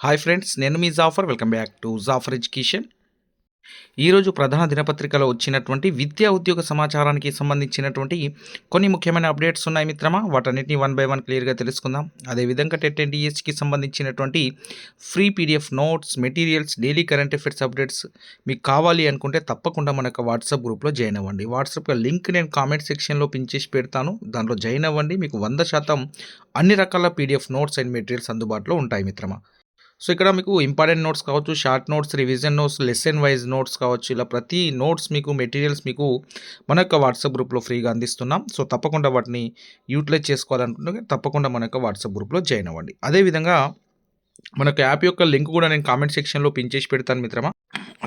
Hi friends నేను మీ Jafar welcome back to Jafar education ఈరోజు ప్రధాన దినపత్రికలో వచ్చినటువంటి విద్యా ఉద్యోగ సమాచారానికి సంబంధించినటువంటి కొన్ని ముఖ్యమైన అప్డేట్స్ ఉన్నాయి మిత్రమా. వాటన్నిటిని వన్ బై వన్ క్లియర్గా తెలుసుకుందాం. అదేవిధంగా టెట్ అండ్ డిఎస్కి సంబంధించినటువంటి free PDF notes materials daily current affairs updates మీకు కావాలి అనుకుంటే తప్పకుండా మన యొక్క వాట్సాప్ గ్రూప్లో జాయిన్ అవ్వండి. వాట్సాప్ లింక్ నేను కామెంట్ సెక్షన్లో పిన్ చేసి పెడతాను. దాంట్లో జాయిన్ అవ్వండి. మీకు వంద శాతం అన్ని రకాల పీడిఎఫ్ నోట్స్ అండ్ మెటీరియల్స్ అందుబాటులో ఉంటాయి మిత్రమా. సో ఇక్కడ మీకు ఇంపార్టెంట్ నోట్స్ కావచ్చు short notes revision notes lesson wise notes కావచ్చు ఇలా ప్రతి నోట్స్ మీకు మెటీరియల్స్ మీకు మన యొక్క వాట్సాప్ గ్రూప్లో ఫ్రీగా అందిస్తున్నాం. సో తప్పకుండా వాటిని యూటిలైజ్ చేసుకోవాలనుకుంటే తప్పకుండా మన యొక్క వాట్సాప్ గ్రూప్లో జాయిన్ అవ్వండి. అదేవిధంగా మనకు యాప్ యొక్క లింక్ కూడా నేను కామెంట్ సెక్షన్లో పిన్ చేసి పెడతాను మిత్రమా.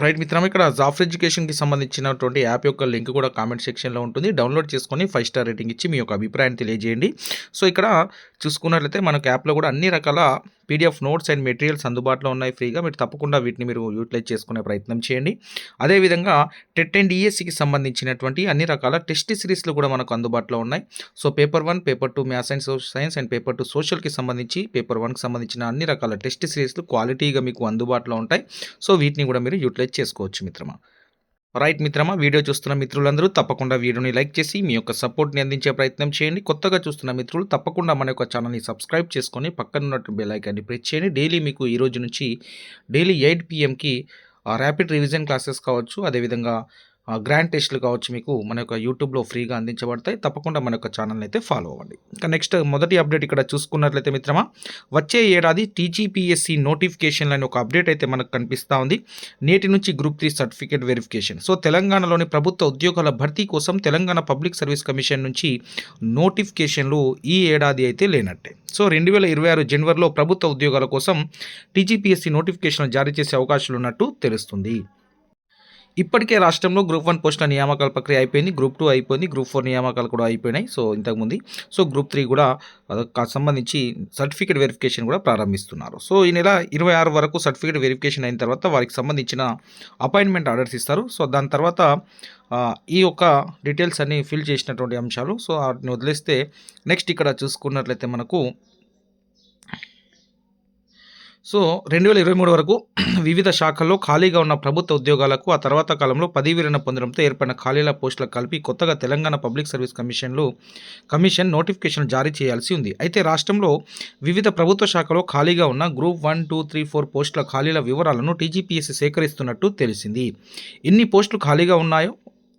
రైట్ మిత్రమా ఇక్కడ జాఫ్ ఎడ్యుకేషన్కి సంబంధించినటువంటి యాప్ యొక్క లింక్ కూడా కామెంట్ సెక్షన్లో ఉంటుంది. డౌన్లోడ్ చేసుకొని ఫైవ్ స్టార్ రేటింగ్ ఇచ్చి మీ యొక్క అభిప్రాయాన్ని తెలియజేయండి. సో ఇక్కడ చూసుకున్నట్లయితే మనకు యాప్లో కూడా అన్ని రకాల పీడిఎఫ్ నోట్స్ అండ్ మెటీరియల్స్ అందుబాటులో ఉన్నాయి ఫ్రీగా. మీరు తప్పకుండా వీటిని మీరు యూటిలైజ్ చేసుకునే ప్రయత్నం చేయండి. అదేవిధంగా టెట్ అండ్ ఈఎస్సికి సంబంధించినటువంటి అన్ని రకాల టెస్ట్ సిరీస్లు కూడా మనకు అందుబాటులో ఉన్నాయి. So paper one paper two maths and science and paper two సోషల్కి సంబంధించి పేపర్ వన్కి సంబంధించిన అన్ని రకాల టెస్ట్ సిరీస్లు క్వాలిటీగా మీకు అందుబాటులో ఉంటాయి. సో వీటిని కూడా మీరు యూటిలైజ్ చేసుకోవచ్చు మిత్రమా. రైట్ మిత్రమా వీడియో చూస్తున్న మిత్రులందరూ తప్పకుండా వీడియోని లైక్ చేసి మీ యొక్క సపోర్ట్ని అందించే ప్రయత్నం చేయండి. కొత్తగా చూస్తున్న మిత్రులు తప్పకుండా మన యొక్క ఛానల్ని సబ్స్క్రైబ్ చేసుకొని పక్కన బెల్లైకాన్ని ప్రెస్ చేయండి. డైలీ మీకు ఈ రోజు నుంచి డైలీ ఎయిట్ పిఎంకి ర్యాపిడ్ రివిజన్ క్లాసెస్ కావచ్చు. అదేవిధంగా గ్రాండ్ టెస్ట్లు కావచ్చు మీకు మన యొక్క యూట్యూబ్లో ఫ్రీగా అందించబడతాయి. తప్పకుండా మన యొక్క ఛానల్ని అయితే ఫాలో అవ్వండి. ఇంకా నెక్స్ట్ మొదటి అప్డేట్ ఇక్కడ చూసుకున్నట్లయితే మిత్రమా వచ్చే ఏడాది టీజీపీఎస్సీ నోటిఫికేషన్లు అనే ఒక అప్డేట్ అయితే మనకు కనిపిస్తూ ఉంది. నేటి నుంచి group three certificate verification. So తెలంగాణలోని ప్రభుత్వ ఉద్యోగాల భర్తీ కోసం తెలంగాణ పబ్లిక్ సర్వీస్ కమిషన్ నుంచి నోటిఫికేషన్లు ఈ ఏడాది అయితే లేనట్టే. సో రెండు వేల ఇరవై ఆరు జనవరిలో ప్రభుత్వ ఉద్యోగాల కోసం టీజీపీఎస్సీ నోటిఫికేషన్ జారీ చేసే అవకాశాలు ఉన్నట్టు తెలుస్తుంది. ఇప్పటికే రాష్ట్రంలో గ్రూప్ వన్ పోస్టుల నియామకాల ప్రక్రియ అయిపోయింది గ్రూప్ టూ అయిపోయింది గ్రూప్ ఫోర్ నియామకాలు కూడా అయిపోయినాయి. సో ఇంతకుముందు సో గ్రూప్ త్రీ కూడా సంబంధించి సర్టిఫికేట్ వెరిఫికేషన్ కూడా ప్రారంభిస్తున్నారు. సో ఈ నెల ఇరవై ఆరు వరకు సర్టిఫికేట్ వెరిఫికేషన్ అయిన తర్వాత వారికి సంబంధించిన అపాయింట్మెంట్ ఆర్డర్స్ ఇస్తారు. సో దాని తర్వాత ఈ యొక్క డీటెయిల్స్ అన్ని ఫిల్ చేసినటువంటి అంశాలు. సో వాటిని వదిలేస్తే నెక్స్ట్ ఇక్కడ చూసుకున్నట్లయితే మనకు సో రెండు వేల ఇరవై మూడు వరకు వివిధ శాఖల్లో ఖాళీగా ఉన్న ప్రభుత్వ ఉద్యోగాలకు ఆ తర్వాత కాలంలో పదవి పొందడంతో ఏర్పడిన ఖాళీల పోస్టుల కలిపి కొత్తగా తెలంగాణ పబ్లిక్ సర్వీస్ కమిషన్లు కమిషన్ నోటిఫికేషన్ జారీ చేయాల్సి ఉంది. అయితే రాష్ట్రంలో వివిధ ప్రభుత్వ శాఖలో ఖాళీగా ఉన్న group one two three four పోస్టుల ఖాళీల వివరాలను టీజీపీఎస్సీ సేకరిస్తున్నట్టు తెలిసింది. ఎన్ని పోస్టులు ఖాళీగా ఉన్నాయో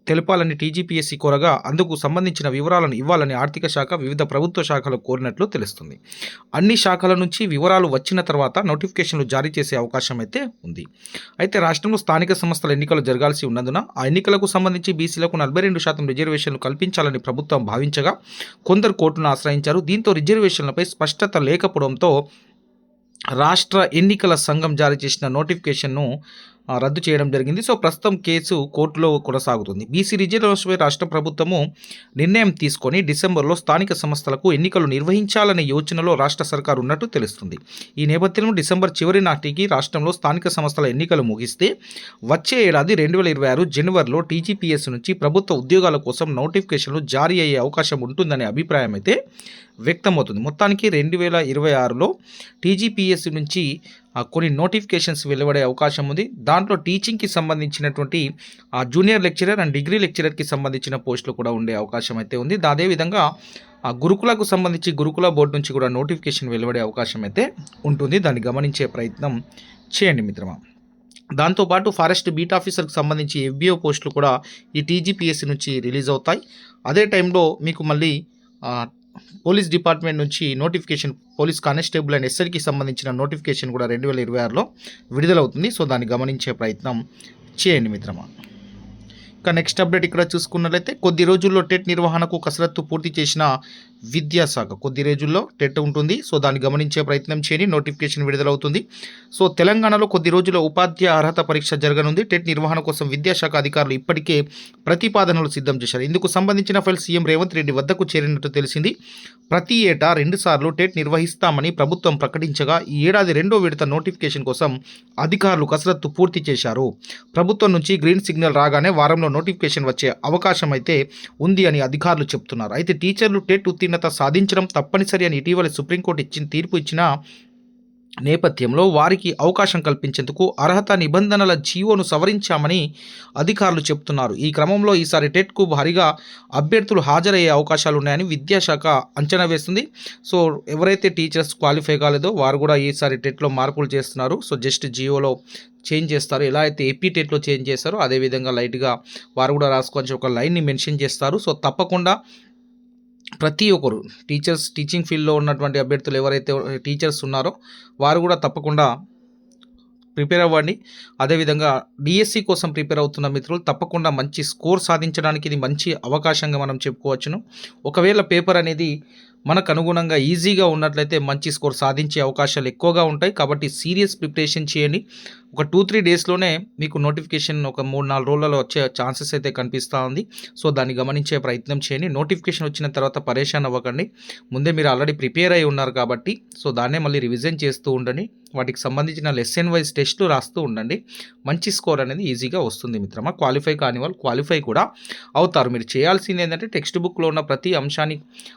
తెలపాలని టీజీపీఎస్సీ కోరగా అందుకు సంబంధించిన వివరాలను ఇవ్వాలని ఆర్థిక శాఖ వివిధ ప్రభుత్వ శాఖలు కోరినట్లు తెలుస్తుంది. అన్ని శాఖల నుంచి వివరాలు వచ్చిన తర్వాత నోటిఫికేషన్లు జారీ చేసే అవకాశం అయితే ఉంది. అయితే రాష్ట్రంలో స్థానిక సంస్థల ఎన్నికలు జరగాల్సి ఉన్నందున ఆ ఎన్నికలకు సంబంధించి బీసీలకు నలభై రెండు శాతం రిజర్వేషన్లు కల్పించాలని ప్రభుత్వం భావించగా కొందరు కోర్టును ఆశ్రయించారు. దీంతో రిజర్వేషన్లపై స్పష్టత లేకపోవడంతో రాష్ట్ర ఎన్నికల సంఘం జారీ చేసిన నోటిఫికేషన్ను రద్దు చేయడం జరిగింది. సో ప్రస్తుతం కేసు కోర్టులో కొనసాగుతుంది. బీసీ రిజర్వేషన్పై రాష్ట్ర ప్రభుత్వము నిర్ణయం తీసుకొని డిసెంబర్లో స్థానిక సంస్థలకు ఎన్నికలు నిర్వహించాలనే యోచనలో రాష్ట్ర సర్కారు ఉన్నట్టు తెలుస్తుంది. ఈ నేపథ్యంలో డిసెంబర్ చివరి నాటికి రాష్ట్రంలో స్థానిక సంస్థల ఎన్నికలు ముగిస్తే వచ్చే ఏడాది రెండు వేల ఇరవై ఆరు జనవరిలో టీజీపీఎస్ నుంచి ప్రభుత్వ ఉద్యోగాల కోసం నోటిఫికేషన్లు జారీ అయ్యే అవకాశం ఉంటుందనే అభిప్రాయం అయితే వ్యక్తమవుతుంది. మొత్తానికి రెండు వేల ఇరవై ఆరులో టీజీపీఎస్ నుంచి కొన్ని నోటిఫికేషన్స్ వెలువడే అవకాశం ఉంది. దాంట్లో టీచింగ్కి సంబంధించినటువంటి ఆ జూనియర్ లెక్చరర్ అండ్ డిగ్రీ లెక్చరర్కి సంబంధించిన పోస్టులు కూడా ఉండే అవకాశం అయితే ఉంది. అదేవిధంగా ఆ గురుకులకు సంబంధించి గురుకుల బోర్డు నుంచి కూడా నోటిఫికేషన్ వెలువడే అవకాశం అయితే ఉంటుంది. దాన్ని గమనించే ప్రయత్నం చేయండి మిత్రమా. దాంతోపాటు ఫారెస్ట్ బీట్ ఆఫీసర్కి సంబంధించి ఎఫ్బిఓ పోస్టులు కూడా ఈ టీజీపీఎస్సీ నుంచి రిలీజ్ అవుతాయి. అదే టైంలో మీకు మళ్ళీ పోలీస్ డిపార్ట్మెంట్ నుంచి నోటిఫికేషన్ పోలీస్ కానిస్టేబుల్ అండ్ ఎస్ఐకి సంబంధించిన నోటిఫికేషన్ కూడా రెండు వేల ఇరవై ఆరులో విడుదలవుతుంది. సో దాన్ని గమనించే ప్రయత్నం చేయండి మిత్రమా. ఇక నెక్స్ట్ అప్డేట్ ఇక్కడ చూసుకున్నట్లయితే కొద్ది రోజుల్లో టెట్ నిర్వహణకు కసరత్తు పూర్తి చేసిన విద్యాశాఖ కొద్ది రోజుల్లో టెట్ ఉంటుంది. సో దాన్ని గమనించే ప్రయత్నం చేయండి. నోటిఫికేషన్ విడుదలవుతుంది. సో తెలంగాణలో కొద్ది రోజుల్లో ఉపాధ్యాయ అర్హత పరీక్ష జరగనుంది. టెట్ నిర్వహణ కోసం విద్యాశాఖ అధికారులు ఇప్పటికే ప్రతిపాదనలు సిద్ధం చేశారు. ఇందుకు సంబంధించిన ఫైల్ సీఎం రేవంత్ రెడ్డి వద్దకు చేరినట్టు తెలిసింది. ప్రతి ఏటా రెండుసార్లు టెట్ నిర్వహిస్తామని ప్రభుత్వం ప్రకటించగా ఈ ఏడాది రెండో విడత నోటిఫికేషన్ కోసం అధికారులు కసరత్తు పూర్తి చేశారు. ప్రభుత్వం నుంచి గ్రీన్ సిగ్నల్ రాగానే వారంలో నోటిఫికేషన్ వచ్చే అవకాశం అయితే ఉంది అని అధికారులు చెప్తున్నారు. అయితే టీచర్లు టెట్ ఉత్తీర్ణ ఉత్తీర్ణత సాధించడం తప్పనిసరి అని ఇటీవల సుప్రీంకోర్టు ఇచ్చిన తీర్పు ఇచ్చిన నేపథ్యంలో వారికి అవకాశం కల్పించేందుకు అర్హత నిబంధనల జీవోను సవరించామని అధికారులు చెబుతున్నారు. ఈ క్రమంలో ఈసారి టెట్కు భారీగా అభ్యర్థులు హాజరయ్యే అవకాశాలు ఉన్నాయని విద్యాశాఖ అంచనా వేస్తుంది. సో ఎవరైతే టీచర్స్ క్వాలిఫై కాలేదో వారు కూడా ఈసారి టెట్లో మార్పులు చేస్తున్నారు. సో జస్ట్ జియోలో చేంజ్ చేస్తారు. ఎలా అయితే ఏపీ టెట్లో చేంజ్ చేస్తారో అదేవిధంగా లైట్గా వారు కూడా రాసుకోవచ్చు ఒక లైన్ని మెన్షన్ చేస్తారు. సో తప్పకుండా ప్రతి ఒక్కరు టీచర్స్ టీచింగ్ ఫీల్డ్లో ఉన్నటువంటి అభ్యర్థులు ఎవరైతే టీచర్స్ ఉన్నారో వారు కూడా తప్పకుండా ప్రిపేర్ అవ్వండి. అదేవిధంగా డిఎస్సి కోసం ప్రిపేర్ అవుతున్న మిత్రులు తప్పకుండా మంచి స్కోర్ సాధించడానికి ఇది మంచి అవకాశంగా మనం చెప్పుకోవచ్చును. ఒకవేళ పేపర్ అనేది మనకు అనుగుణంగా ఈజీగా ఉన్నట్లయితే మంచి స్కోర్ సాధించే అవకాశాలు ఎక్కువగా ఉంటాయి. కాబట్టి సీరియస్ ప్రిపరేషన్ చేయండి. ఒక టూ త్రీ డేస్లోనే మీకు నోటిఫికేషన్ ఒక మూడు నాలుగు రోజులలో వచ్చే ఛాన్సెస్ అయితే కనిపిస్తూ ఉంది. సో దాన్ని గమనించే ప్రయత్నం చేయండి. నోటిఫికేషన్ వచ్చిన తర్వాత పరేషాన్ అవ్వకండి. ముందే మీరు ఆల్రెడీ ప్రిపేర్ అయి ఉన్నారు కాబట్టి సో దాన్నే మళ్ళీ రివిజన్ చేస్తూ ఉండండి. వాటికి సంబంధించిన లెసన్ వైజ్ టెస్ట్లు రాస్తూ ఉండండి. మంచి స్కోర్ అనేది ఈజీగా వస్తుంది మిత్రమా. క్వాలిఫై కాని వాళ్ళు క్వాలిఫై కూడా అవుతారు. మీరు చేయాల్సింది ఏంటంటే టెక్స్ట్ బుక్లో ఉన్న ప్రతి అంశాన్ని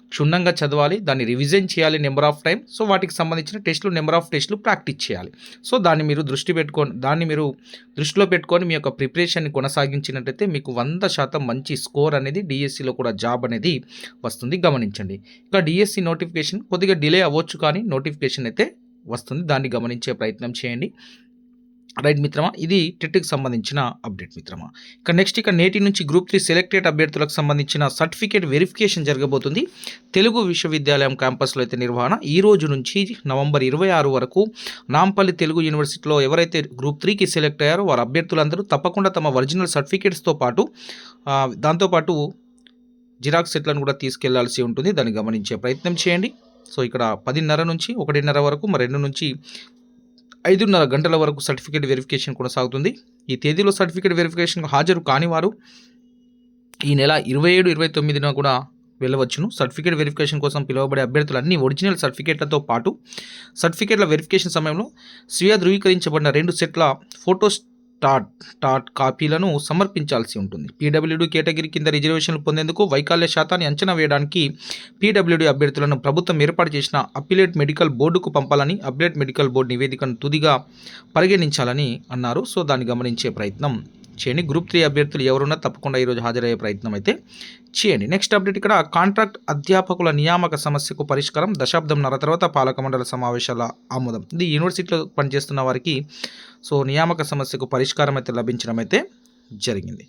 క్షుణ్ణంగా చదవాలి దాన్ని రివిజన్ చేయాలి నెంబర్ ఆఫ్ టైం సో వాటికి సంబంధించిన టెస్టులు నెంబర్ ఆఫ్ టెస్టులు ప్రాక్టీస్ చేయాలి. సో దాన్ని మీరు దృష్టి పెట్టుకొని దాన్ని మీరు దృష్టిలో పెట్టుకొని మీ యొక్క ప్రిపరేషన్ని కొనసాగించినట్టయితే మీకు వంద శాతం మంచి స్కోర్ అనేది డిఎస్సిలో కూడా జాబ్ అనేది వస్తుంది. గమనించండి. ఇక డిఎస్సి నోటిఫికేషన్ కొద్దిగా డిలే అవ్వచ్చు కానీ నోటిఫికేషన్ అయితే వస్తుంది. దాన్ని గమనించే ప్రయత్నం చేయండి. రైట్ మిత్రమా? ఇది టెట్కి సంబంధించిన అప్డేట్ మిత్రమా. ఇక నెక్స్ట్ ఇక నేటి నుంచి గ్రూప్ త్రీ సెలెక్టెడ్ అభ్యర్థులకు సంబంధించిన సర్టిఫికేట్ వెరిఫికేషన్ జరగబోతుంది. తెలుగు విశ్వవిద్యాలయం క్యాంపస్లో అయితే నిర్వహణ ఈ రోజు నుంచి నవంబర్ ఇరవై ఆరు వరకు నాంపల్లి తెలుగు యూనివర్సిటీలో ఎవరైతే గ్రూప్ త్రీకి సెలెక్ట్ అయ్యారో వారు అభ్యర్థులందరూ తప్పకుండా తమ ఒరిజినల్ సర్టిఫికేట్స్తో పాటు దాంతోపాటు జిరాక్స్ సెట్లను కూడా తీసుకెళ్ళాల్సి ఉంటుంది. దాన్ని గమనించే ప్రయత్నం చేయండి. సో ఇక్కడ పదిన్నర నుంచి ఒకటిన్నర వరకు మరి రెండు నుంచి ఐదున్నర గంటల వరకు సర్టిఫికేట్ వెరిఫికేషన్ కొనసాగుతుంది. ఈ తేదీలో సర్టిఫికేట్ వెరిఫికేషన్కు హాజరు కాని వారు ఈ నెల ఇరవై ఏడు ఇరవై తొమ్మిదిన కూడా వెళ్ళవచ్చును. సర్టిఫికేట్ వెరిఫికేషన్ కోసం పిలువబడే అభ్యర్థులు అన్ని ఒరిజినల్ సర్టిఫికేట్లతో పాటు సర్టిఫికేట్ల వెరిఫికేషన్ సమయంలో స్వీయ ధృవీకరించబడిన రెండు సెట్ల ఫోటోస్ టాట్ టాట్ కాపీలను సమర్పించాల్సి ఉంటుంది. పీడబ్ల్యూడీ కేటగిరీ కింద రిజర్వేషన్లు పొందేందుకు వైకల్య శాతాన్ని అంచనా వేయడానికి పీడబ్ల్యూడీ అభ్యర్థులను ప్రభుత్వం ఏర్పాటు చేసిన అప్పిలేట్ మెడికల్ బోర్డుకు పంపాలని అప్పిలేట్ మెడికల్ బోర్డు నివేదికను తుదిగా పరిగణించాలని అన్నారు. సో దాన్ని గమనించే ప్రయత్నం చేయండి. గ్రూప్ త్రీ అభ్యర్థులు ఎవరున్నా తప్పకుండా ఈరోజు హాజరయ్యే ప్రయత్నం అయితే చేయండి. నెక్స్ట్ అప్డేట్ ఇక్కడ కాంట్రాక్ట్ అధ్యాపకుల నియామక సమస్యకు పరిష్కారం దశాబ్దం నర తర్వాత పాలక మండలి సమావేశాల ఆమోదం. ఇది యూనివర్సిటీలో పనిచేస్తున్న వారికి సో నియామక సమస్యకు పరిష్కారం అయితే లభించడం అయితే జరిగింది.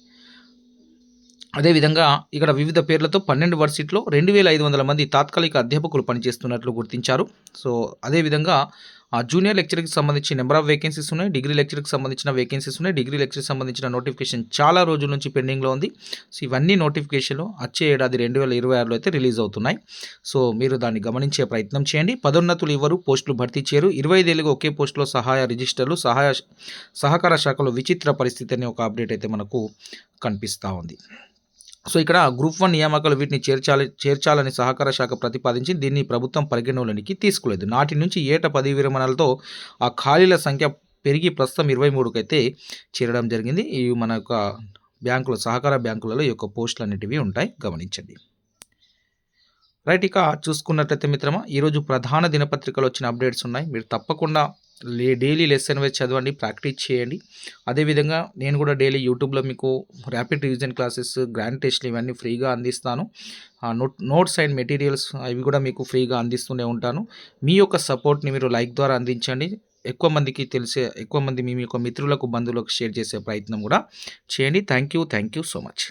అదేవిధంగా ఇక్కడ వివిధ పేర్లతో పన్నెండు వర్సిటీలో రెండు వేల ఐదు వందల మంది తాత్కాలిక అధ్యాపకులు పనిచేస్తున్నట్లు గుర్తించారు. సో అదేవిధంగా ఆ జూనియర్ లెక్చర్కి సంబంధించి నెంబర్ ఆఫ్ వేకెన్సీస్ ఉన్నాయి డిగ్రీ లెక్చర్కి సంబంధించిన వేకెన్సీస్ ఉన్నాయి డిగ్రీ లెక్చర్కి సంబంధించిన నోటిఫికేషన్ చాలా రోజుల నుంచి పెండింగ్లో ఉంది. సో ఇవన్నీ నోటిఫికేషన్లు వచ్చే ఏడాది రెండు వేల ఇరవై ఆరులో అయితే రిలీజ్ అవుతున్నాయి. సో మీరు దాన్ని గమనించే ప్రయత్నం చేయండి. పదోన్నతులు ఇవ్వరు పోస్టులు భర్తీ చేయరు. ఇరవై ఐదేళ్ళుగా ఒకే పోస్టులో సహాయ రిజిస్టర్లు సహాయ సహకార శాఖలో విచిత్ర పరిస్థితి అనే ఒక అప్డేట్ అయితే మనకు కనిపిస్తూ ఉంది. సో ఇక్కడ గ్రూప్ వన్ నియామకాలు వీటిని చేర్చాలి చేర్చాలని సహకార శాఖ ప్రతిపాదించి దీన్ని ప్రభుత్వం పరిగణలోనికి తీసుకోలేదు. నాటి నుంచి ఏట పది విరమణలతో ఆ ఖాళీల సంఖ్య పెరిగి ప్రస్తుతం ఇరవై మూడుకి అయితే చేరడం జరిగింది. ఇవి మన యొక్క బ్యాంకుల సహకార బ్యాంకులలో ఈ యొక్క పోస్టులు అనేటివి ఉంటాయి. గమనించండి. రైట్ ఇక చూసుకున్నట్లయితే మిత్రమా ఈరోజు ప్రధాన దినపత్రికలు వచ్చిన అప్డేట్స్ ఉన్నాయి. మీరు తప్పకుండా లే డైలీ లెసన్ వైజ్ చదవండి ప్రాక్టీస్ చేయండి. అదేవిధంగా నేను కూడా డైలీ యూట్యూబ్లో మీకు ర్యాపిడ్ రివిజన్ క్లాసెస్ గ్రాండ్ టెస్ట్లు ఇవన్నీ ఫ్రీగా అందిస్తాను. నోట్ నోట్స్ అండ్ మెటీరియల్స్ అవి కూడా మీకు ఫ్రీగా అందిస్తూనే ఉంటాను. మీ యొక్క సపోర్ట్ని మీరు లైక్ ద్వారా అందించండి. ఎక్కువ మందికి తెలిసే ఎక్కువ మంది మీ యొక్క మిత్రులకు బంధువులకు షేర్ చేసే ప్రయత్నం కూడా చేయండి. Thank you thank you so much.